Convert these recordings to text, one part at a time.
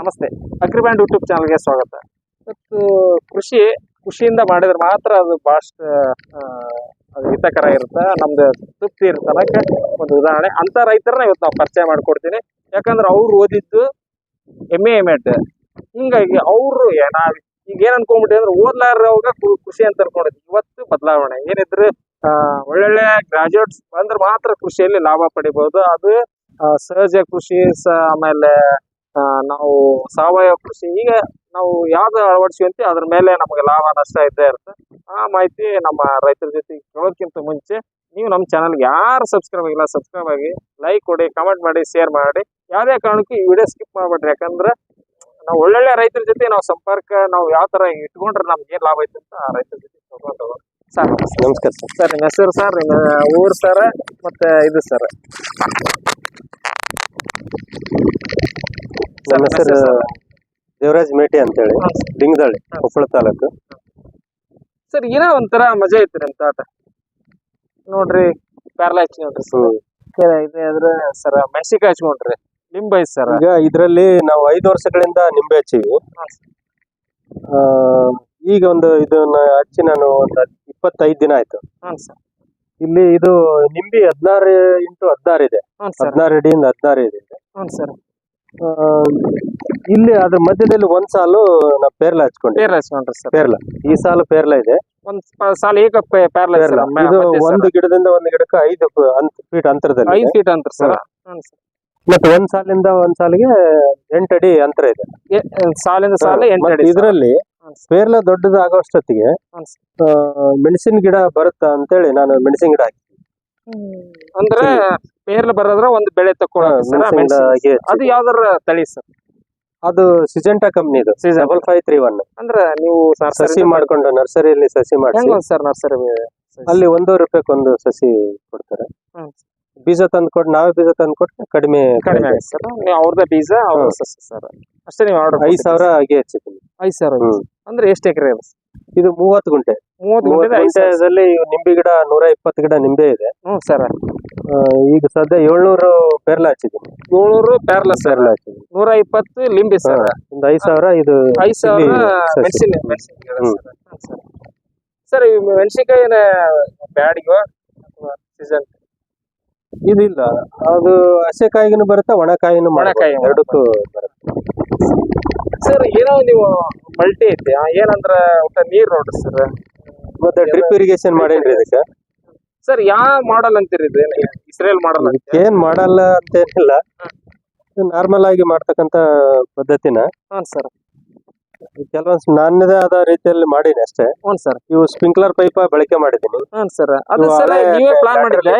ನಮಸ್ತೆ. ಅಗ್ರಿಬ್ಯಾಂಡ್ ಯೂಟ್ಯೂಬ್ ಚಾನಲ್ಗೆ ಸ್ವಾಗತ. ಇವತ್ತು ಕೃಷಿ ಖುಷಿಯಿಂದ ಮಾಡಿದ್ರೆ ಮಾತ್ರ ಅದು ಭಾಳಷ್ಟು ಅದು ಹಿತಕರ ಇರುತ್ತೆ. ನಮ್ದು ತೃಪ್ತಿ ಇರುತ್ತೆ ಅನ್ನೋಕ್ಕೆ ಒಂದು ಉದಾಹರಣೆ. ಅಂತ ರೈತರನ್ನ ಇವತ್ತು ನಾವು ಪರಿಚಯ ಮಾಡಿಕೊಡ್ತೀನಿ. ಯಾಕಂದ್ರೆ ಅವ್ರು ಓದಿದ್ದು ಎಂ ಎ ಎಂ ಎಡ್ ಹಿಂಗಾಗಿ ಅವರು ನಾವು ಈಗ ಏನು ಅನ್ಕೊಂಡ್ಬಿಟ್ಟಿ ಅಂದ್ರೆ ಓದ್ಲಾರವಾಗ ಖುಷಿ ಅಂತ ಅನ್ಕೊಂಡಿದ್ವಿ ಇವತ್ತು ಬದಲಾವಣೆ. ಏನಿದ್ರು ಒಳ್ಳೊಳ್ಳೆ ಗ್ರಾಜುಯೇಟ್ಸ್ ಬಂದ್ರೆ ಮಾತ್ರ ಕೃಷಿಯಲ್ಲಿ ಲಾಭ ಪಡಿಬಹುದು ಅದು ಸಹಜ ಕೃಷಿ ಆಮೇಲೆ ನಾವು ಸಾವಯವ ಕೃಷಿ ಈಗ ನಾವು ಯಾವ್ದು ಅಳವಡಿಸ್ಕೊಂತೀವಿ ಅದ್ರ ಮೇಲೆ ನಮಗೆ ಲಾಭ ನಷ್ಟ ಇದ್ದೇ ಇರುತ್ತೆ. ಆ ಮಾಹಿತಿ ನಮ್ಮ ರೈತರ ಜೊತೆ ಕೇಳೋದಕ್ಕಿಂತ ಮುಂಚೆ ನೀವು ನಮ್ಮ ಚಾನಲ್ಗೆ ಯಾರು ಸಬ್ಸ್ಕ್ರೈಬ್ ಆಗಿಲ್ಲ ಸಬ್ಸ್ಕ್ರೈಬ್ ಆಗಿ ಲೈಕ್ ಕೊಡಿ ಕಮೆಂಟ್ ಮಾಡಿ ಶೇರ್ ಮಾಡಿ. ಯಾವುದೇ ಕಾರಣಕ್ಕೂ ಈ ವಿಡಿಯೋ ಸ್ಕಿಪ್ ಮಾಡ್ಬೇಡ್ರಿ ಯಾಕಂದ್ರೆ ನಾವು ಒಳ್ಳೊಳ್ಳೆ ರೈತರ ಜೊತೆ ನಾವು ಸಂಪರ್ಕ ನಾವು ಯಾವ ತರ ಇಟ್ಕೊಂಡ್ರೆ ನಮ್ಗೆ ಏನು ಲಾಭ ಐತೆ ಅಂತ ಆ ರೈತರ ಜೊತೆ ತಗೊಂಡು ಸರ್ ನಮಸ್ಕಾರ ಸರ್. ಸರ್ ನಿಮ್ಮ ಹೆಸರು ಸರ್ ನಿಮ್ಮ ಊರು ಸರ್ ಮತ್ತೆ ಇದು ಸರ್. ನನ್ನ ಹೆಸರು ದೇವರಾಜ್ ಮೇಟಿ ಅಂತೇಳಿ. ಡಿಂಗದಳ್ಳಿ ಕೊಪ್ಪಳ ತಾಲೂಕು. ಸರ್ ಏನೋ ಒಂಥರ ಮಜಾ ಐತ್ರಿ ಅಂತ ಆಟ ನೋಡ್ರಿ ಪ್ಯಾರಲ ಹಚ್ಕೊಂಡ್ರಿ ಸರ್. ಇದೆ ಅದ್ರ ಸರ್ ಮೆಣಸಿಕಾಯಿ ಹಚ್ಕೊಂಡ್ರಿ ನಿಂಬೆ ಐತ್ ಸರ್. ಈಗ ಇದರಲ್ಲಿ ನಾವು ಐದು ವರ್ಷಗಳಿಂದ ನಿಂಬೆ ಹಚ್ಚಿವಿ. ಆ, ಈಗ ಒಂದು ಇದನ್ನ ಹಚ್ಚಿ ನಾನು ಒಂದು ಇಪ್ಪತ್ತೈದು ದಿನ ಆಯ್ತು. ಹ್ಞೂ ಸರ್. ಇಲ್ಲಿ ಇದು ನಿಂಬೆ ಹದಿನಾರು ಇಂಟು ಹದಿನಾರು ಇದೆ. ಹ್ಞೂ ಸರ್. ಹದಿನಾರು ಅಡಿಯಿಂದ ಹದಿನಾರು ಇದೆ. ಹ್ಞೂ ಸರ್. ಇಲ್ಲಿ ಅದ್ರ ಮಧ್ಯದಲ್ಲಿ ಒಂದ್ ಸಾಲು ನಾ ಪೇರ್ಲ ಹಚ್ಕೊಂಡೆ ಪೇರ್ಲ ಹಚ್ಕೊಂಡ್ರಿ ಸರ್. ಪೇರ್ಲ. ಈ ಸಾಲು ಪೇರ್ಲ ಇದೆ. ಒಂದ್ ಪ- ಸಾಲ ಪೇರ್ಲ ಇದು ಒಂದು ಗಿಡದಿಂದ ಒಂದು ಗಿಡಕ್ಕೆ ಐದು ಫೀಟ್ ಅಂತರದಲ್ಲಿ ಐದು ಇದೆ. ಫೀಟ್ ಅಂತರ ಸರ್. ಮತ್ತೆ ಒಂದ್ ಸಾಲಿಂದ ಒಂದ್ ಸಾಲಿಗೆ ಎಂಟು ಅಡಿ ಅಂತರ ಇದೆ. ಎ- ಸಾಲಿಂದ ಸಾಲ ಎಂಟು ಮತ್ತೆ ಅಡಿ ಇದರಲ್ಲಿ ಇದ್ರಲ್ಲಿ. ಪೇರ್ಲ ದೊಡ್ಡದಾಗೋಷ್ಟೊತ್ತಿಗೆ. ಮೆಣಸಿನ ಗಿಡ ಬರುತ್ತಾ ಅಂತೇಳಿ ನಾನು ಮೆಣಸಿನ ಗಿಡ ಹಾಕಿ ಅಂದ್ರೆ ಪೇರ್ಲ ಬರೋದ್ರ ಒಂದು ಬೆಳೆ ಹಚ್ಚಿ. ಅದು ಯಾವ್ದಾರ ತಳಿ ಸರ್? ಅದು ಸಿಜೆಂಟಾ ಕಂಪ್ನಿದು. ಡಬಲ್ ಫೈವ್ ತ್ರೀ ಒನ್ ಅಂದ್ರೆ ನೀವು ಸಸಿ ಮಾಡ್ಕೊಂಡು ನರ್ಸರಿಯಲ್ಲಿ ಸಸಿ ಮಾಡಿ ಹೆಂಗ ಸರ್ ನರ್ಸರಿ ಅಲ್ಲಿ ಒಂದೂವರೆ ರೂಪಾಯಿ ಒಂದು ಸಸಿ ಕೊಡ್ತಾರೆ. ಹ್ಮ್. ಬೀಜ ತಂದು ಕೊಟ್ಟು ನಾವೇ ಬೀಜ ತಂದು ಕೊಟ್ಟು ಕಡಿಮೆ ಕಡಿಮೆ ಸರ್. ನೀವು ಅವ್ರದ್ದೇ ಬೀಜ ಅವ್ರ ಸಸಿ ಸರ್. ಅಷ್ಟೇ ನೀವು ಆರ್ಡರ್ ಐದು ಸಾವಿರ ಹಾಗೆ ಹೆಚ್ಚು ಐದು ಸಾವಿರ ಅಂದ್ರೆ ಎಷ್ಟು ಎಕರೆ ಇದೆ ಮೂವತ್ತು ಗುಂಟೆ. ಮೂವತ್ತು ಮೂವತ್ತು ಗುಂಟೆದಲ್ಲಿ ನಿಂಬೆ ಗಿಡ ನೂರ ಇಪ್ಪತ್ತು ಗಿಡ ನಿಂಬೆ ಇದೆ. ಹ್ಞೂ ಸರ್. ಆ, ಈಗ ಸದ್ಯ ಏಳ್ನೂರು ಪೇರ್ಲ ಹಚ್ಚಿದ್ದೀನಿ ಏಳ್ನೂರು ಪ್ಯಾರ್ಲ ಸರ್ ಪೇರ್ಲ ಹಚ್ಚಿದ್ದೀನಿ ನೂರ ಇಪ್ಪತ್ತು ಲಿಂಬಿ ಸರ್. ಒಂದು ಐದು ಸಾವಿರ ಇದು ಐದು ಸಾವಿರ ಇಲ್ಲಿ ಸಸಿ. ಮೆಣಸಿನ ಹ್ಮ್. ಸರ್. ಈ ಮೆಣಸಿನಕಾಯಿನ ಬ್ಯಾಡಿಗೋ ಸೀಸನ್ ಇದಿಲ್ಲ. ಅದು ಹಸೆ ಬರುತ್ತೆ ಒಣ ಕಾಯಿನೂ ಒಣ ಕಾಯಿ ಎರಡಕ್ಕೂ ಬರುತ್ತೆ. ಸರ್ ಏನೋ ನೀವು ಮಲ್ಟಿ ಐತಿ. ಆ, ಏನಂದ್ರ ಒಟ್ಟ ನೀರ್ ನೋಡ್ರಿ ಸರ್. ಮತ್ತೆ ಡ್ರಿಪ್ ಇರಿಗೇಷನ್ ಮಾಡೇನ್ರಿ ಇದಕ್ಕೆ? ಸರ್ ಯಾವ ಮಾಡಲ್ ಅಂತೀರಿ ಇದು? ಇಸ್ರೇಲ್ ಮಾಡಲ್ ಏನ್ ಮಾಡಲ್ಲ ಅಂತ ಏನಿಲ್ಲ ನಾರ್ಮಲ್ ಆಗಿ ಮಾಡ್ತಕ್ಕಂತ ಪದ್ಧತಿನ. ಹಾ ಸರ್. ಕೆಲವೊಂದು ನನ್ನದೇ ಆದ ರೀತಿಯಲ್ಲಿ ಮಾಡೀನಿ ಅಷ್ಟೇ. ಹ್ಞೂ ಸರ್. ಇವು ಸ್ಪ್ರಿಂಕ್ಲರ್ ಪೈಪ್ ಬಳಕೆ ಮಾಡಿದೀನಿ. ಹ್ಞೂ ಸರ್. ಅದು ಇವು ಸರ್ ಹಳೆ ನೀವೇ ಪ್ಲಾನ್ ಮಾಡಿದ್ರೆ?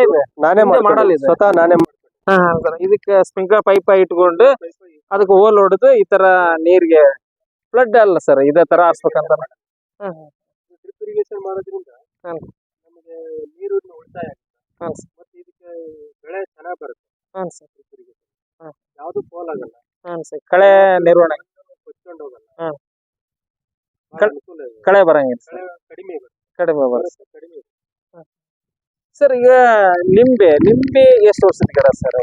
ನಾನೇ ಮಾಡಲಿ ಮಾಡಲ್ ಮಾಡ್ಕೊಂಡೆ ಇದೆ. ಸ್ವತಃ ನಾನೇ ಮಾಡ್ಕೊಂಡೆ. ಹಾ ಸರ್ ಇದಕ್ಕೆ ಸ್ಪ್ರಿಂಕ್ಲರ್ ಪೈಪ್ ಇಟ್ಕೊಂಡು ಅದಕ್ಕೆ ಓಲ್ ಹೊಡೆದು ಈ ತರ ನೀರಿಗೆ ಫ್ಲಡ್ ಅಲ್ಲ ಸರ್ ಇದೇ ತರ ಹಾರ್ಸ್ಬೇಕಂತ ಡ್ರಿಪ್ ಇರಿಗೇಷನ್ ಮಾಡೋದ್ರಿಂದ ಹ್ಮ್. ನಮಗೆ ನೀರು ಉಳಿತಾಯ ಆಗುತ್ತೆ. ಹ್ಮ್ ಮತ್ತೆ ಇದಕ್ಕೆ ಬೆಳೆ ಚೆನ್ನಾಗಿ ಬರುತ್ತೆ. ಹ್ಞೂ ಸರ್. ಡ್ರಿಪ್ ಇರಿಗೇಷನ್ ಹ್ಮ್. ಯಾವುದು ಪೋಲ್ ಆಗಲ್ಲ. ಹ್ಞೂ ಸರ್. ಕಳೆ ನಿರ್ವಹಣೆ ಕೊಚ್ಕೊಂಡು ಹೋಗಲ್ಲ ಹ್ಮ್. ಬಹಳ ಕಳ್- ಬರಂಗಿಲ್ಲ ಸರ್. ಕಡಿಮೆ ಕಡಿಮೆ ಬರುತ್ತೆ. ಸರ್ ಈಗ ನಿಂಬೆ ನಿಂಬೆ ಎಷ್ಟು ವರ್ಷದ ಗಿಡ ಸರ್.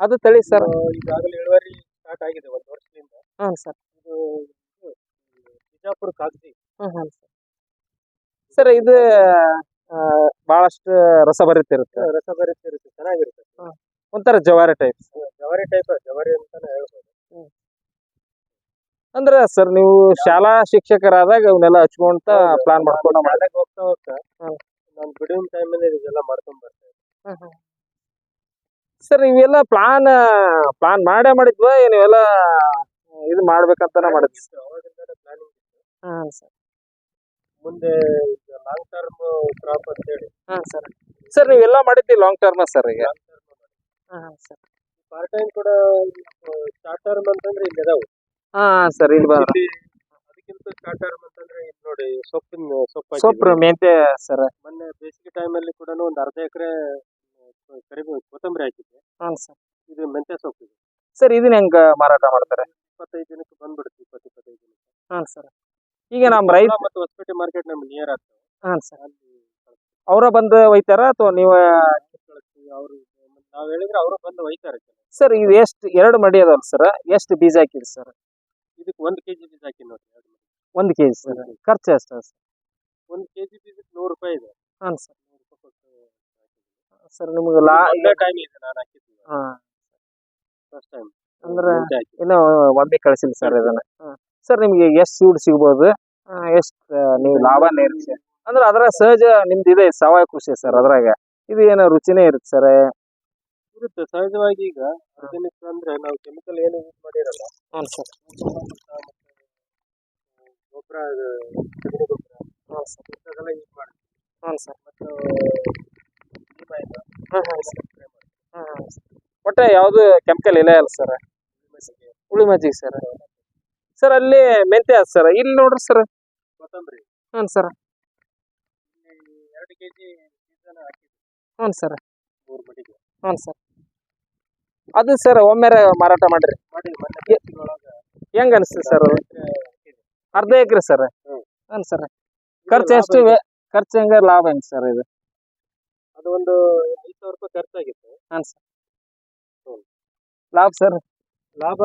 ಅದು ತಳಿ ಸರ್? ಈಗಾಗಲೇ ಇಳುವರಿ ಸ್ಟಾರ್ಟ್ ಆಗಿದೆ ಒಂದು ವರ್ಷದಿಂದ. ಹಾಂ ಸರ್. ಇದು ಬಿಜಾಪುರ ಕಾಗದಿ. ಹ್ಞೂ ಹ್ಞೂ ಸರ್. ಸರ್ ಇದು ಭಾಳಷ್ಟು ಬಹಳಷ್ಟು ರಸಭರಿತ ಇರುತ್ತೆ ರಸಭರಿತ ಇರುತ್ತೆ ಚೆನ್ನಾಗಿರುತ್ತೆ. ಒಂಥರ ಜವಾರಿ ಟೈಪ್ ಜವಾರಿ ಟೈಪ್ ಜವಾರಿ ಅಂತಾನೆ ಹೇಳ್ಬೋದು. ಅಂದ್ರೆ ಸರ್ ನೀವು ಶಾಲಾ ಶಿಕ್ಷಕರಾದಾಗ ಅವನ್ನೆಲ್ಲ ಹಚ್ಕೊಂತ ಪ್ಲಾನ್ ಮಾಡ್ಕೊಂಡು ಮಾಡಿ ಶಾಲೆಗೆ ಹೋಗ್ತಾ ಹೋಗ್ತಾ. ನಾನು ಬಿಡುವಿನ ಟೈಮಲ್ಲಿ ಇದೆಲ್ಲ ಮಾಡ್ಕೊಂಡ್ ಬರ್ತಾ ಸರ್ ಇವೆಲ್ಲ ಪ್ಲಾನ್ ಪ್ಲಾನ್ ಮಾಡೇ ಮಾಡಿದ್ವಾ? ನೀವೆಲ್ಲ ಇದು ಮಾಡ್ಬೇಕಂತಾನೆ ಮಾಡಿದ್ವಿ ಅವಾಗಿಂದಾನೆ ಪ್ಲಾನಿಂಗ್ ಇತ್ತು. ಹಾಂ ಸರ್. ಮುಂದೆ ಲಾಂಗ್ ಟರ್ಮ್ ಕ್ರಾಪ್ ಅಂತ ಹೇಳಿ. ಹಾಂ ಸರ್. ಸರ್ ನೀವೆಲ್ಲ ಮಾಡಿದ್ದಿ ಲಾಂಗ್ ಟರ್ಮ್ ಸರ್ ಈಗ? ಲಾಂಗ್ ಟರ್ಮ್ ಹಾಂ ಸರ್. ಪಾರ್ಟ್ ಟೈಮ್ ಕೂಡ ಶಾರ್ಟ್ ಟರ್ಮ್ ಅಂತಂದ್ರೆ ಇಲ್ಲಿ ಅದಾವು ಹಾಂ ಸರ್ ಇಲ್ಲಿ ಬರ ಅದಕ್ಕಿಂತ ಟರ್ಮ್ ಅಂತಂದ್ರೆ ಇಲ್ಲಿ ನೋಡಿ ಸೊಪ್ಪಿನ ಸೊಪ್ಪು ಸೊಪ್ಪು. ಮೆಂತೆ ಸರ್. ಮೊನ್ನೆ ಬೇಸಿಗೆ ಟೈಮಲ್ಲಿ ಕೂಡ ಒಂದು ಅರ್ಧ ಎಕರೆ ಕರಿಬೇವು ಕೊತ್ತಂಬರಿ ಹಾಕಿದ್ದೆ. ಹಾಂ ಸರ್. ಇದು ಮೆಂತೆ ಸೊಪ್ಪು ಇದೆ. ಸರ್ ಇದನ್ನ ಹೆಂಗ ಮಾರಾಟ ಮಾಡ್ತಾರೆ? ಇಪ್ಪತ್ತೈದು ದಿನಕ್ಕೆ ಬಂದ್ಬಿಡುತ್ತೆ ಇಪ್ಪತ್ತು ಇಪ್ಪತ್ತೈದು ದಿನಕ್ಕೆ. ಹಾಂ ಸರ್. ಈಗ ನಮ್ಮ ರೈತ ಮತ್ತು ಹೊಸಪೇಟೆ ಮಾರ್ಕೆಟ್ ನಮ್ಗೆ ನಿಯರ್ ಆಗ್ತವೆ ಹಾಂ ಸರ್. ಅಲ್ಲಿ ಅವರ ಬಂದು ಒಯ್ತಾರ ಅಥವಾ ನೀವು ಕಳಿಸ್ತೀವಿ ಅವರು ನಾವು ಹೇಳಿದ್ರೆ ಅವರು ಬಂದು ಒಯ್ತಾರೆ. ಸರ್ ಇದು ಎಷ್ಟು ಎರಡು ಮಡಿ ಅದಾವಲ್ಲ ಸರ್. ಎಷ್ಟು ಬೀಜ ಹಾಕಿರಿ ಸರ್? ಇದಕ್ಕೆ ಒಂದ್ ಕೆಜಿ ಬೀಜ ಹಾಕಿ ನೋಡಿ. ಒಂದು ಕೆ ಜಿ ಸರ್. ಖರ್ಚು ಎಷ್ಟು ಸರ್ ಒಂದ್ ಕೆಜಿ ಬೀಜಕ್ಕೆ ನೂರು ರೂಪಾಯಿ ಇದೆ. ಹಾಂ ಸರ್. ನೂರು ರೂಪಾಯಿ ಕೊಟ್ಟು ಸರ್ ನಿಮ್ಗೆ ಲಾ ಟೈಮ್ ಇದೆ ನಾನು ಹಾಕಿದ್ದು ಹಾಂ. ಫಸ್ಟ್ ಟೈಮ್ ಅಂದ್ರೆ ಇನ್ನು ಒಮ್ಮೆ ಕಳಿಸಿಲ್ಲ ಸರ್ ಇದನ್ನ. ಸರ್ ನಿಮಗೆ ಎಷ್ಟು ಸೂಡ್ ಸಿಗ್ಬೋದು? ಎಷ್ಟು ನೀವು ಲಾಭ ನಿರೀಕ್ಷೆ ಅಂದ್ರೆ ಅದ್ರ ಸಹಜ ನಿಮ್ದು ಇದೆ ಸಾವಯವ ಕೃಷಿ ಸರ್ ಅದ್ರಾಗ. ಇದು ಏನೋ ರುಚಿನೇ ಇರುತ್ತೆ ಸರ್? ಇರುತ್ತೆ. ಸಹಜವಾಗಿ ಈಗ ಆರ್ಗ್ಯಾನಿಕ್ ಅಂದ್ರೆ ನಾವು ಕೆಮಿಕಲ್ ಏನು ಯೂಸ್ ಮಾಡಿರಲ್ಲ. ಹ್ಞೂ ಸರ್ ಗೊಬ್ಬರ ಸಗಣಿ ಗೊಬ್ಬರ. ಹಾಂ ಸರ್ ಇಂಥದ್ದೆಲ್ಲ ಯೂಸ್ ಮಾಡ್ತೀವಿ. ಹ್ಞೂ ಸರ್ ಮತ್ತು ಹಾಂ ಹಾಂ ಸರ್ ಹಾಂ ಒಟ್ಟು ಯಾವುದು ಕೆಮಿಕಲ್ ಇಲ್ಲ ಅಲ್ಲ ಸರ್ ಹುಳಿ ಮಜ್ಜಿಗೆ. ಸರ್ ಸರ್ ಅಲ್ಲಿ ಮೆಂತ್ಯ ಅದ ಸರ್ ಇಲ್ಲಿ ನೋಡ್ರಿ ಸರ್ ಕೊತ್ತಂಬರಿ. ಹ್ಞೂ ಸರ್ ಎರಡು ಕೆಜಿ ಜಿ ಹ್ಞೂ ಸರ್ ಮೂರು ಮಡಿಗೆ. ಹ್ಞೂ ಸರ್ ಅದು ಸರ್ ಒಮ್ಮೆ ಮಾರಾಟ ಮಾಡ್ರಿ. ಹೆಂಗ ಅನಿಸ್ತದೆ ಸರ್ ಅರ್ಧ ಎಕರೆ ಸರ್. ಹ್ಮ್. ಹ್ಞೂ ಸರ್? ಖರ್ಚು ಎಷ್ಟು ಖರ್ಚು ಹೆಂಗ ಲಾಭ ಹೆಂಗ್ ಸರ್ ಇದು? ಅದು ಒಂದು ಐದು ಸಾವಿರ ರೂಪಾಯಿ ಖರ್ಚಾಗಿತ್ತು. ಹಾಂ ಸರ್? ಲಾಭ ಸರ್? ಲಾಭ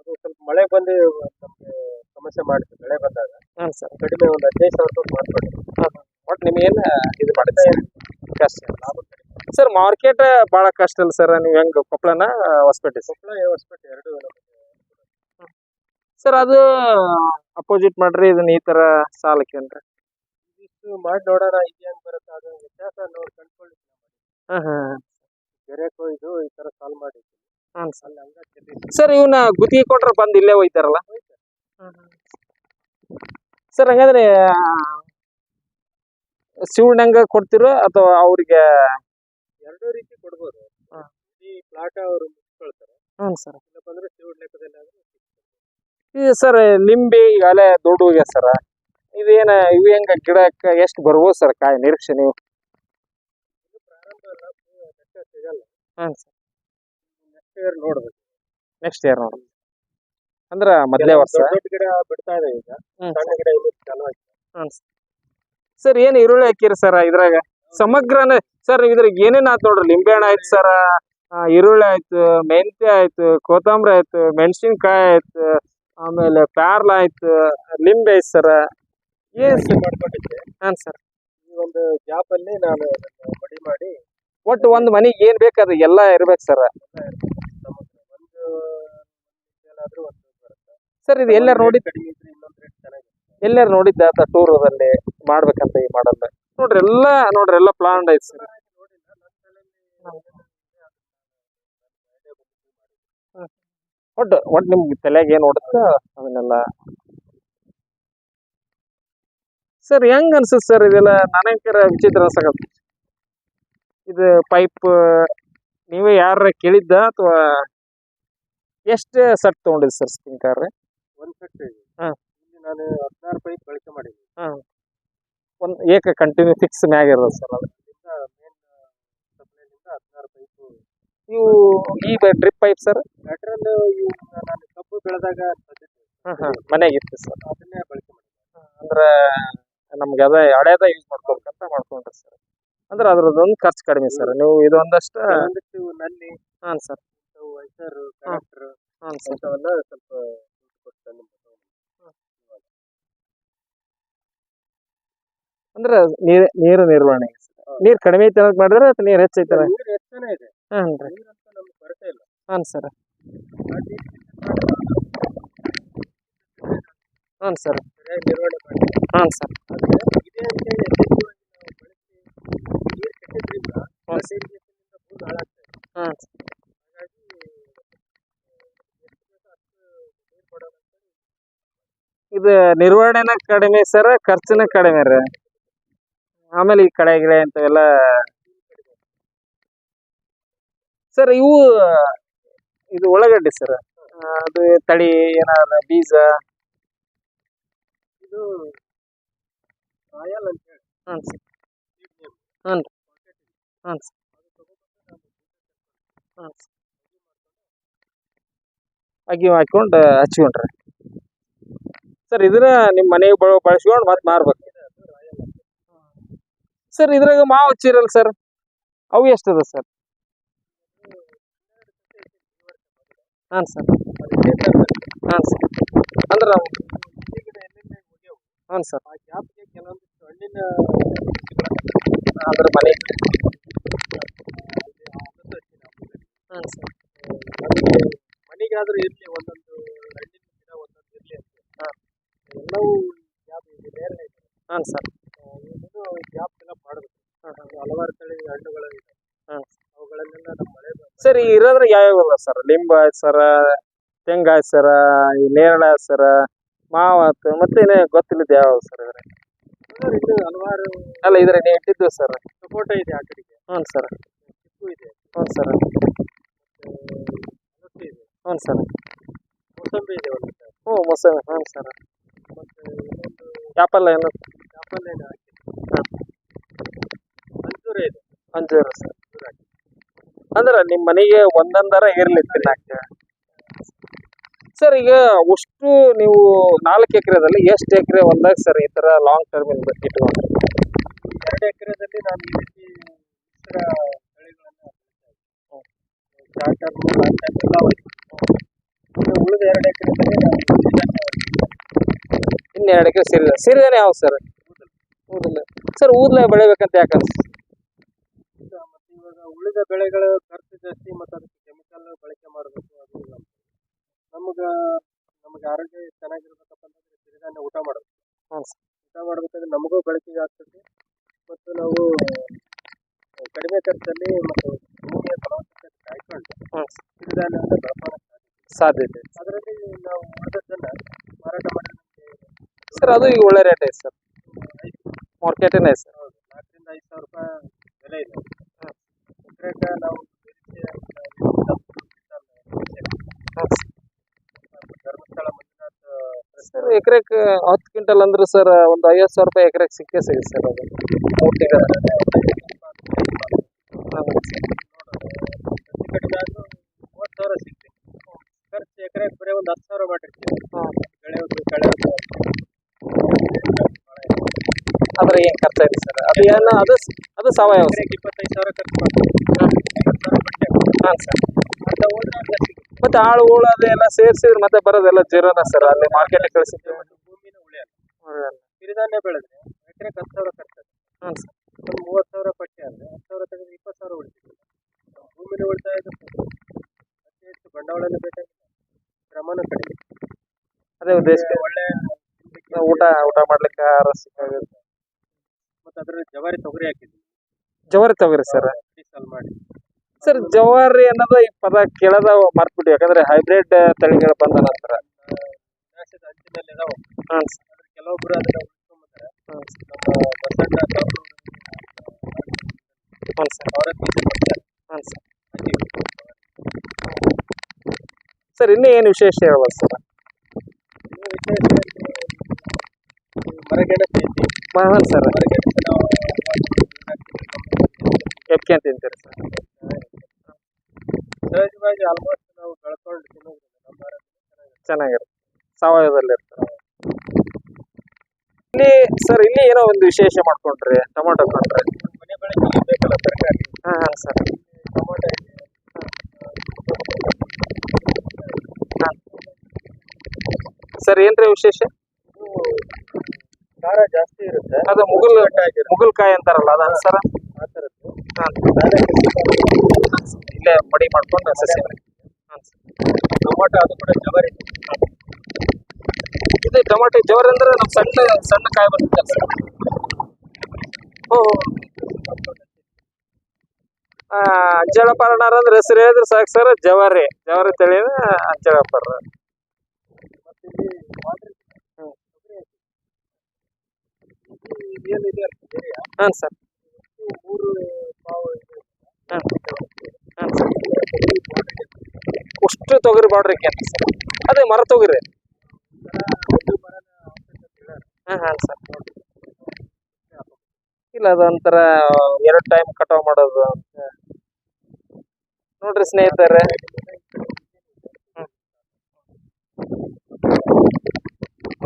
ಅದು ಸ್ವಲ್ಪ ಮಳೆ ಬಂದು ನಮಗೆ ಸಮಸ್ಯೆ ಮಾಡಿತ್ತು ಮಳೆ ಬಂದಾಗ. ಹಾಂ ಸರ್? ಕಡಿಮೆ ಒಂದು ಹದಿನೈದು ಸಾವಿರ ರೂಪಾಯಿ ಮಾಡ್ಕೊಡಿ ಒಟ್ಟು ನಿಮಗೇನು ಇದು ಮಾಡಿದೆ ಕಷ್ಟ. ಲಾಭ ಸರ್ ಮಾರ್ಕೆಟ್ ಬಹಳ ಕಷ್ಟ ಅಲ್ಲ ಸರ್ ನೀವು ಹೆಂಗ್ ಕೊಪ್ಪಳನ ಹೊಸಪೇಟೆ ಸರ್ ಕೊಪ್ಪಳ ಹೊಸಪೇಟೆ ಎರಡು ಸರ್ ಅದು ಅಪೋಸಿಟ್ ಮಾಡ್ರಿ ಇದನ್ನ ಈ ತರ ಸಾಲಕ್ಕೇನ್ರಿ ಇದಿಷ್ಟು ಮಾಡಿ ನೋಡೋಣ ಹೆಂಗ್ ಬರುತ್ತೆ ಅದು ವ್ಯತ್ಯಾಸ ನೋಡಿ ಕಂಡ್ಕೊಳ್ಳಿ ಹಾಂ ಹಾಂ. ಬೇರೆ ಕೊಯ್ದು ಈ ಥರ ಸಾಲ್ವ್ ಮಾಡಿ ಹಾಂ ಸರ್ ಸರ್ ಇವನ್ನ ಗುತ್ತಿಗೆ ಕೊಟ್ರೆ ಬಂದು ಇಲ್ಲೇ ಹೋಯ್ತಾರಲ್ಲ? ಸರ್ ಹಂಗಂದ್ರೆ ಶಿವಣ್ಣಂಗ ಕೊಡ್ತಿರೋ ಅಥವಾ ಅವ್ರಿಗೆ ಎರಡೂ ರೀತಿ ಕೊಡ್ಬೋದು. ಹಾ. ಈ ಪ್ಲಾಟ್ ಅವರು ಮುಗಿಸ್ಕೊಳ್ತಾರೆ ಹ್ಞೂ ಸರ್. ಇಲ್ಲಪ್ಪ ಅಂದ್ರೆ ಲೆಕ್ಕದಲ್ಲಿ ಆದ್ರೆ ಸರ್ ಸರ್ ಈಗ ಅಲೆ ದೊಡ್ಡ ಹೋಗ್ಯ ಸರ್. ಇದೇನ ಇವು ಹೆಂಗ ಗಿಡಕ್ಕೆ ಎಷ್ಟು ಬರ್ಬೋದು ಸರ್ ಕಾಯಿ ನಿರೀಕ್ಷೆ ನೀವು? ಪ್ರಾರಂಭ ಲೆಕ್ಕ ಸಿಗಲ್ಲ. ಹ್ಞೂ ಸರ್. ನೆಕ್ಸ್ಟ್ ಇಯರ್ ನೋಡ್ಬೇಕು. ನೆಕ್ಸ್ಟ್ ಇಯರ್ ನೋಡಿ ಅಂದ್ರ ಮೊದಲೇ ವರ್ಷ? ದೊಡ್ಡ ದೊಡ್ಡ ಗಿಡ ಬಿಡ್ತಾ ಇದೆ ಈಗ. ಹ್ಮ್. ಸಣ್ಣ ಗಿಡ ಇನ್ನೂ ಚಾಲು ಆಗಿದೆ. ಸರ್ ಏನು ಈರುಳ್ಳಿ ಹಾಕಿರಿ ಸರ್ ಇದ್ರಾಗ? ಸಮಗ್ರನ. ಸರ್ ಇದ್ರಾಗ ಏನೇನ್ ಆಯ್ತು ನೋಡ್ರಿ? ಲಿಂಬೆ ಹಣ್ಣು ಆಯ್ತು ಸರ್ ಈರುಳ್ಳಿ ಆಯ್ತು ಮೆಂತ್ಯ ಆಯ್ತು ಕೊತ್ತಂಬರಿ ಆಯ್ತು ಮೆಣಸಿನ್ಕಾಯಿ ಆಯ್ತು ಆಮೇಲೆ ಪ್ಯಾರ್ಲ ಆಯ್ತು ಲಿಂಬೆ ಐತ್ ಸರ್. ಏನ್ ಮಾಡ್ಕೊಂಡಿದ್ದೆ ಹಾಂ ಸರ್ ಈ ಒಂದು ಗ್ಯಾಪ್ ಅಲ್ಲಿ ನಾನು ಮಡಿ ಮಾಡಿ ಒಟ್ಟು ಒಂದ್ ಮನೆಗೆ ಏನ್ ಬೇಕು ಅದು ಎಲ್ಲ ಇರ್ಬೇಕು ಸರ್. ಒಂದು ಏನಾದ್ರೂ ಒಂದು ಬರುತ್ತೆ ಸರ್ ಇದು ಎಲ್ಲಾರು ನೋಡಿ ಕಡಿಮೆ ಇದ್ರೆ ಇನ್ನೊಂದು ರೇಟ್ ಚೆನ್ನಾಗಿರುತ್ತೆ. ಎಲ್ಲಾರು ನೋಡಿದ್ದ ಆತ ಅಲ್ಲಿ ಮಾಡ್ಬೇಕಂತ ಈ ಮಾಡಲ್ಲ ನೋಡ್ರಿ ಎಲ್ಲ ನೋಡ್ರಿ ಎಲ್ಲ ಪ್ಲಾನ್ ಐತಿ ಸರ್. ಒಟ್ಟು ಒಟ್ಟು ನಿಮ್ಗೆ ತಲೆಯಾಗ ಏನು ಓಡುತ್ತೋ ಅದನ್ನೆಲ್ಲ. ಸರ್ ಹೆಂಗ್ ಅನ್ಸುತ್ತೆ ಸರ್ ಇದೆಲ್ಲ? ನನಗರ ವಿಚಿತ್ರ ಅನ್ಸಕತ್ತ. ಇದು ಪೈಪ್ ನೀವೇ ಯಾರ ಕೇಳಿದ್ದ ಅಥವಾ ಎಷ್ಟು ಸೆಟ್ ತಗೊಂಡಿದ್ ಸರ್ ಸ್ಪಿಂಕರ್ ಒಂದು ಸೆಟ್ ಹಾ. ನಾನು ಹದಿನಾರು ಪೈಪ್ ಬಳಕೆ ಮಾಡಿದ್ದೀನಿ. ಒಂದ್ ಏಕ ಕಂಟಿನ್ಯೂ ಫಿಕ್ಸ್ ಮ್ಯಾಗ ಇರೋದು ಸರ್ ಅದು. ಇವು ಈ ಡ್ರಿಪ್ ಪೈಪ್ ಸರ್? ಲ್ಯಾಟ್ರಲ್ ನಾನು ಕಬ್ಬು ಬೆಳೆದಾಗ ಹಾಂ ಮನೆಗೆ ಇತ್ತು ಸರ್. ಅದನ್ನೇ ಬಳಕೆ ಅಂದ್ರೆ ನಮ್ಗೆ ಅದ ಹಳೇದ ಯೂಸ್ ಮಾಡ್ಕೋಬೇಕಂತ ಮಾಡ್ಕೊಂಡ್ರಿ ಸರ್. ಅಂದ್ರೆ ಅದ್ರದ್ದೊಂದು ಖರ್ಚು ಕಡಿಮೆ ಸರ್. ನೀವು ಇದೊಂದಷ್ಟು ನಲ್ಲಿ ಹಾಂ ಸರ್ ಹಾಂ ಸರ್. ಸ್ವಲ್ಪ ದುಡ್ಡು ಕೊಟ್ಟು ತಂದು ಅಂದ್ರೆ ನೀರ್ ನೀರು ನಿರ್ವಹಣೆ. ನೀರ್ ಕಡಿಮೆ ಐತೆ ಅನ್ನೋದ್ ಮಾಡಿದ್ರೆ ಅಥವಾ ನೀರ್ ಹೆಚ್ಚೈತೆ ನೀರು ಹೆಚ್ಚಾನೆ ಇದೆ. ಹಾಂ ರೀ. ಹಾಂ ಸರ್. ಹಾಂ ಸರ್. ಹಾಂ ಸರ್. ಹಾಂ ಇದು ನಿರ್ವಹಣೆನ ಕಡಿಮೆ ಸರ್ ಖರ್ಚುನ ಕಡಿಮೆ ರೀ. ಆಮೇಲೆ ಈ ಕಡೆ ಗಿಳೆ ಇಂಥವೆಲ್ಲ ಸರ್ ಇವು ಇದು ಉಳ್ಳಾಗಡ್ಡಿ ಸರ್ ಅದು ತಳಿ ಏನಾರ ಬೀಜ? ಇದು ರಾಯಲ್ ಅಂತ ಹೇಳಿ. ಹಾಂ ಸರ್ seed ಹ್ಞೂ ರೀ. Pocket ಹಾಂ ಸರ್ ಅದು ಹಾಂ ಸರ್ ಅಗಿ ಹಾಕೊಂಡು ಹಚ್ಕೊಂಡ್ರಿ. ಸರ್ ಇದನ್ನ ನಿಮ್ಮ ಮನೆಗೆ ಬಳ ಬಳಸ್ಕೊಂಡು ಮತ್ತೆ ಮಾರ್ಬೇಕು ಇದೆ, ಅದು ರಾಯಲ್ ಅಂತ. ಸರ್ ಇದ್ರಾಗ ಮಾವು ಹಚ್ಚಿರಲ್ಲ ಸರ್. ಅವು ಎಷ್ಟದ ಸರ್? ಹಾಂ ಸರ್. ಹಾಂ ಸರ್. ಅಂದ್ರೆ ಅವು. ಹಾಂ ಸರ್. ಅದ್ರ ಮನೆ. ಹಾಂ ಸರ್. ಮನೆಗಾದ್ರೂ ಇರಲಿ ಒಂದೊಂದು ಹಣ್ಣಿನ ಗಿಡ ಒಂದೊಂದು ಇರಲಿ ಅಂತ. ಹಾಂ. ಎಲ್ಲವೂ ಹಾಂ ಸರ್. ಇದನ್ನು ಗ್ಯಾಪ್ ಎಲ್ಲ ಮಾಡಬೇಕು ಹಲವಾರು ತಳಿ ಹಣ್ಣುಗಳು ಇದೆ. ಅವುಗಳನ್ನೆಲ್ಲ ನಮ್ಮ ಮಳೆ ಸರ್ ಇರೋದ್ರ ಯಾವ್ಯಾವ ಸರ್? ಲಿಂಬ ಆಯ್ತು ಸರ ತೆಂಗ ಆಯ್ತು ಸರ ಈ ನೇರಳೆ ಆಯ್ತು ಸರ ಮಾವ ಆಯ್ತು ಮತ್ತೆ ಏನೇ ಗೊತ್ತಿಲ್ಲದ ಯಾವ ಸರ್ ಇದ್ರೆ ಇದು ಹಲವಾರು ಅಲ್ಲ ಇದ್ರೆ ನೀವು ಇಟ್ಟಿದ್ದು ಸರ್? ಸಪೋಟ ಇದೆ ಆ ಕಡೆಗೆ. ಹ್ಞೂ ಸರ್. ಚಿಕ್ಕು ಇದೆ. ಹ್ಞೂ ಸರ್. ಮತ್ತೆ ಇದೆ. ಹ್ಞೂ ಸರ್. ಮೊಸಂಬಿ ಇದೆ ಒಂದು ಹ್ಞೂ ಮೊಸಂಬಿ. ಹ್ಞೂ ಸರ್. ಮತ್ತೆ ಇನ್ನೊಂದು ಆ್ಯಪಲ್ ಏನು? ಚಾಪಲ್ಲ ಏನು. ಅಂಜೂರ ಇದೆ. ಅಂಜೂರ ಸರ್ ಅಂದ್ರೆ ನಿಮ್ಮ ಮನೆಗೆ ಒಂದೊಂದರ ಇರ್ಲಿ ತಿನ್ನಕ್ಕೆ ಸರ್ ಈಗ ಅಷ್ಟು ನೀವು ನಾಲ್ಕು ಎಕರೆದಲ್ಲಿ ಎಷ್ಟು ಎಕರೆ ಹೊಲ್ದಾಗ ಸರ್ ಈ ಥರ ಲಾಂಗ್ ಟರ್ಮ್ ಇಟ್ಕೊಂಡ್ರಿ ಎರಡು ಎಕರೆದಲ್ಲಿ ನಾನು ಈ ರೀತಿ ಉಳಿದ ಎರಡು ಎಕರೆದಲ್ಲಿ ನಾನು ಇನ್ನು ಎರಡು ಎಕರೆ ಸಿರಿಧಾನ್ಯ ಸಿರಿಧಾನ್ಯ ಯಾವ ಸರ್? ಊದಲ್ಲ ಸರ್ ಊದ್ಲ ಬೆಳಿಬೇಕಂತ ಯಾಕೆ ಅನ್ಸ್ತು ಈಗ ಮತ್ತೆ ಇವಾಗ ಉಳಿದ ಬೆಳೆಗಳ ಖರ್ಚು ಜಾಸ್ತಿ ಮತ್ತು ಅದಕ್ಕೆ ಕೆಮಿಕಲ್ ಬಳಕೆ ಮಾಡಬೇಕು ಅದು ಇಲ್ಲ ನಮಗೆ ನಮಗೆ ಆರೋಗ್ಯ ಚೆನ್ನಾಗಿರ್ಬೇಕಪ್ಪ ಅಂತಂದ್ರೆ ಸಿರಿಧಾನ್ಯ ಊಟ ಮಾಡಬೇಕು. ಊಟ ಮಾಡ್ಬೇಕಂದ್ರೆ ನಮಗೂ ಬಳಕೆ ಆಗ್ತದೆ. ಮತ್ತು ನಾವು ಕಡಿಮೆ ಖರ್ಚಲ್ಲಿ ಮತ್ತು ಭೂಮಿಯ ಫಲವತ್ತತೆ ಕಾಯ್ಕೊಂಡು ಸಿರಿಧಾನ್ಯ ಸಾಧ್ಯತೆ ಸಾಧ್ಯ ಅದರಲ್ಲಿ ನಾವು ಉಳಿದದ್ದನ್ನು ಮಾರಾಟ ಮಾಡಿ ಸರ್ ಅದು ಈಗ ಒಳ್ಳೆ ರೇಟ್ ಐತೆ ಸರ್. ಮಾರ್ಕೆಟ್ ಮಾರ್ಕೆಟೇನೆ ಐತೆ ಸರ್ ಹೌದು ನಾಲ್ಕರಿಂದ ಐದು ಸಾವಿರ ರೂಪಾಯಿ ಬೆಲೆ ಇದೆ ಎಕರೆಗೆ ನಾವು ನಿರೀಕ್ಷೆ ಒಂದು ಇಪ್ಪತ್ತು ಕ್ವಿಂಟಲ್ ನಿರೀಕ್ಷೆ. ಹ್ಞೂ ಧರ್ಮಸ್ಥಳ ಮಂಜುನಾಥ ಸರ್ ಎಕರೆಗೆ ಹತ್ತು ಕ್ವಿಂಟಲ್ ಅಂದ್ರೆ ಸರ್ ಒಂದು ಐವತ್ತು ಸಾವಿರ ರೂಪಾಯಿ ಎಕರೆಗೆ ಸಿಕ್ಕೇ ಸಿಗುತ್ತೆ ಸರ್ ಅದು. ಮೂವತ್ತು ಸಾವಿರ ಸಿಗ್ತದೆ ಖರ್ಚು ಎಕರೆಗೆ ಬರೀ ಒಂದು ಹತ್ತು ಸಾವಿರ ಏನು ಸರ್ ಅದು ಏನ ಅದು ಅದು ಸಾವಯವ ಇಪ್ಪತ್ತೈದು ಸಾವಿರ ಖರ್ಚು ಹಾಂ ಸರ್ ಮತ್ತೆ ಆಳುಗಳು ಅದೆಲ್ಲ ಸೇರಿಸಿದ್ರೆ ಮತ್ತೆ ಬರೋದೆಲ್ಲ ಜೀರೋನ ಸರ್ ಅಲ್ಲಿ ಮಾರ್ಕೆಟಿಗೆ ಕಳಿಸಿದ್ವಿ ಸಿರಿಧಾನ್ಯ ಬೆಳೆದ್ರೆ ಎಕರೆಗೆ ಹತ್ತು ಸಾವಿರ ಖರ್ಚಾಗುತ್ತೆ ಹಾಂ ಸರ್. ಒಂದು ಮೂವತ್ತು ಸಾವಿರ ಪಟ್ಟಿ ಅಂದರೆ ಹತ್ತು ಸಾವಿರ ತೆಗೆದ್ರೆ ಇಪ್ಪತ್ತು ಸಾವಿರ ಉಳಿತೀವಿ ಭೂಮಿಲಿ ಉಳಿತಾಯ ಅತಿ ಹೆಚ್ಚು ಬಂಡವಾಳನೇ ಬೇಕಾಗಿಲ್ಲ. ಶ್ರಮನೂ ಕಡಿಮೆ. ಅದೇ ಉದ್ದೇಶಕ್ಕೆ ಒಳ್ಳೆ ಊಟ ಊಟ ಮಾಡ್ಲಿಕ್ಕೆ ಸಿಕ್ಕಾಗುತ್ತೆ ಮತ್ತು ಅದರಲ್ಲಿ ಜವಾರಿ ತೊಗರಿ ಹಾಕಿದ್ವಿ. ಜವಾರಿ ತೊಗರಿ ಸರ್? ಸಾಲ್ ಮಾಡಿ ಸರ್ ಜವಾರಿ ಅನ್ನೋದು ಈ ಪದ ಕೇಳದ ಮರ್ತ್ಬಿಟ್ಟು ಯಾಕಂದ್ರೆ ಹೈಬ್ರಿಡ್ ತಳಿಗಳು ಬಂದ ನಂತರ. ಅಂಚಿನಲ್ಲಿ ಆದ್ರೆ ಕೆಲವೊಬ್ರು ಅದನ್ನ ಹಾಂ ಸರ್ ಅವರ ಹಾಂ ಸರ್. ಸರ್ ಇನ್ನೂ ಏನು ವಿಶೇಷ ಹೇಳ್ಬೋದು ಸರ್? ಐತಿ ಹಾಂ ಸರ್ ಎಪ್ಕೆ ತಿಂತೀರಿ ಸರ್? ಸಹಜವಾಗಿ ಆಲ್ಮೋಸ್ಟ್ ನಾವು ಬೆಳ್ಕೊಂಡು ಚೆನ್ನಾಗಿರುತ್ತೆ ಚೆನ್ನಾಗಿರುತ್ತೆ. ಸಾವಯವದಲ್ಲಿ ಇರ್ತಾರೆ. ಇಲ್ಲಿ ಸರ್ ಇಲ್ಲಿ ಏನೋ ಒಂದು ವಿಶೇಷ ಮಾಡ್ಕೊಂಡ್ರಿ ಟೊಮೊಟೊ ಕೊಂಡ್ರಿ ಮನೆ ಬಳಕೆಗೆ ಬೇಕಲ್ಲ ತರಕಾರಿ ಹಾಂ ಹಾಂ ಸರ್. ಟೊಮೊಟೊ ಹಾಂ. ಸರ್ ಏನ್ರಿ ವಿಶೇಷ? ಖಾರ ಜಾಸ್ತಿ ಇರುತ್ತೆ. ಅದು ಮುಗುಲ್ ಮುಗುಲ್ಕಾಯಿ ಅಂತಾರಲ್ಲ ಅದ ಸರ್? ಆ ಥರದ್ದು ಹಾಂ. ಇಲ್ಲೇ ಮಡಿ ಮಾಡ್ಕೊಂಡು ಸಸಿ ಹಾಂ ಟೊಮೊಟೊ ಅದು ಕೂಡ ಜವಾರಿ. ಇದು, ಟೊಮಾಟೊ ಜೋರ್ ಅಂದ್ರೆ ನಮ್ ಸಣ್ಣ ಸಣ್ಣ ಕಾಯಿ ಬರುತ್ತೆ. ಸರ್ ಓ ಅಂಜಳಪರ್ಣ ಅಂದ್ರೆ ಹೆಸರು ಹೇಳಿದ್ರೆ ಸಾಕು ಸರ್, ಜವಾರಿ. ಜವಾರಿ ತಳಿ ಹ್ಮ್. ಏನಿದೆ ಹಾಂ ಸರ್. ಹಾಂ. ಸರ್. ಅಷ್ಟು ತೊಗರಿ ಬಾಡ್ರಿ ಅದೇ ಮರ ತೊಗರಿ ಒಂದು ಮರನ ಅವಶ್ಯಕತೆ ಇಲ್ಲ ಹಾಂ ಹಾಂ, ಸರ್. ಇಲ್ಲ, ಅದೊಂಥರ ಎರಡು ಟೈಮ್ ಕಟಾವ್ ಮಾಡೋದು ಅಂತ. ನೋಡ್ರಿ ಸ್ನೇಹಿತರೆ.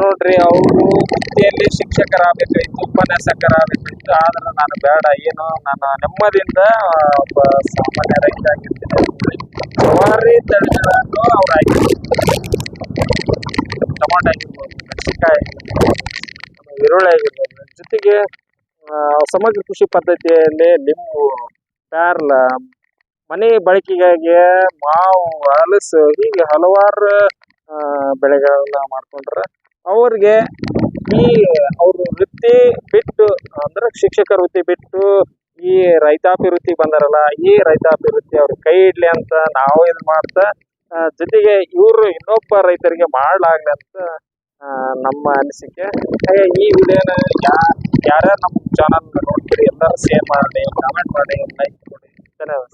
ನೋಡ್ರಿ, ಅವರು ವೃತ್ತಿಯಲ್ಲಿ ಶಿಕ್ಷಕರಾಗಬೇಕಾಯ್ತು ಉಪನ್ಯಾಸಕರಾಗಬೇಕಾಯ್ತು ಆದ್ರೆ ನಾನು ಬೇಡ, ಏನು ನಾನು ನೆಮ್ಮದಿಯಿಂದ ಒಬ್ಬ ಸಾಮಾನ್ಯ ರೈತ ಆಗಿರ್ತೀನಿ. ಸವಾರಿ ತಳಿಗಳನ್ನು ಅವ್ರು ಹಾಕಿರ್ಬೋದು ಟೊಮಾಟೊ ಆಗಿರ್ಬೋದು ಮೆಣಸಿನ್ಕಾಯಿ ಆಗಿರ್ಬೋದು ಈರುಳ್ಳಿ ಆಗಿರ್ಬೋದು. ಜೊತೆಗೆ ಸಮಗ್ರ ಕೃಷಿ ಪದ್ಧತಿಯಲ್ಲಿ ಲಿಂಬು ಪ್ಯಾರ್ಲ, ಮನೆ ಬಳಕೆಗಾಗಿ ಮಾವು ಹಲಸು ಹೀಗೆ ಹಲವಾರು ಬೆಳೆಗಳನ್ನು ಮಾಡ್ಕೊಂಡ್ರೆ ಅವ್ರಿಗೆ ಈ, ಅವರು ವೃತ್ತಿ ಬಿಟ್ಟು, ಅಂದ್ರೆ ಶಿಕ್ಷಕ ವೃತ್ತಿ ಬಿಟ್ಟು ಈ ರೈತಾಪಿ ವೃತ್ತಿ ಬಂದಾರಲ್ಲ, ಈ ರೈತಾಪಿ ವೃತ್ತಿ ಅವ್ರ ಕೈ ಇಡ್ಲಿ ಅಂತ ನಾವು ಇದು ಮಾಡ್ತಾ ಜೊತೆಗೆ ಇವರು ಇನ್ನೊಬ್ಬ ರೈತರಿಗೆ ಮಾಡ್ಲಾಗ್ಲಿ ಅಂತ ನಮ್ಮ ಅನಿಸಿಕೆ. ಹಾಗೆ ಈ ವಿಡಿಯೋನ ಯಾರ್ಯಾರು ನಮ್ಮ ಚಾನಲ್ ನೋಡ್ತೀರಿ ಎಲ್ಲರೂ ಶೇರ್ ಮಾಡಿ ಕಮೆಂಟ್ ಮಾಡಿ ಲೈಕ್ ಕೊಡಿ ಧನ್ಯವಾದ